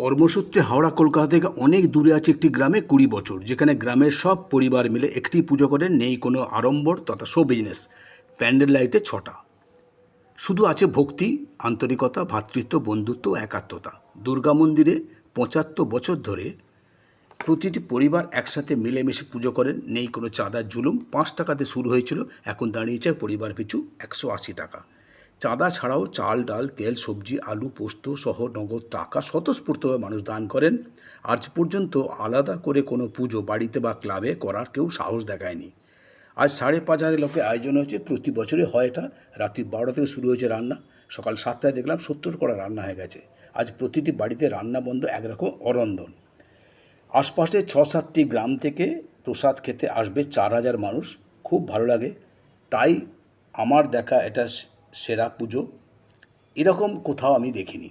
কর্মসূত্রে হাওড়া, কলকাতা থেকে অনেক দূরে আছে একটি গ্রামে কুড়ি বছর, যেখানে গ্রামের সব পরিবার মিলে একটি পুজো করেন, নেই কোনো আড়ম্বর তথা শো বিজনেস প্যান্ডেল লাইটে ছটা। শুধু আছে ভক্তি, আন্তরিকতা ভ্রাতৃত্ব বন্ধুত্ব, একাত্মতা। দুর্গা মন্দিরে পঁচাত্তর বছর ধরে প্রতিটি পরিবার একসাথে মিলেমিশে পুজো করেন, নেই কোনো চাঁদার জুলুম। পাঁচ টাকাতে শুরু হয়েছিল, এখন দাঁড়িয়েছে পরিবার পিছু একশো আশি টাকা। চাঁদা ছাড়াও চাল, ডাল, তেল, সবজি, আলু, পোস্ত সহ নগদ টাকা স্বতঃস্ফূর্তভাবে মানুষ দান করেন। আজ পর্যন্ত আলাদা করে কোনো পুজো বাড়িতে বা ক্লাবে করার কেউ সাহস দেখায়নি। আজ সাড়ে পাঁচ হাজার লোকের আয়োজন হয়েছে। প্রতি বছরই হয় এটা। রাত্রি বারোটা থেকে শুরু হয়েছে রান্না। সকাল সাতটায় দেখলাম সত্তর করা রান্না হয়ে গেছে। আজ প্রতিটি বাড়িতে রান্না বন্ধ, একরকম অরন্ধন। আশপাশে ছ সাতটি গ্রাম থেকে প্রসাদ খেতে আসবে চার হাজার মানুষ। খুব ভালো লাগে। তাই আমার দেখা এটা সেরা পুজো এরকম কোথাও আমি দেখিনি।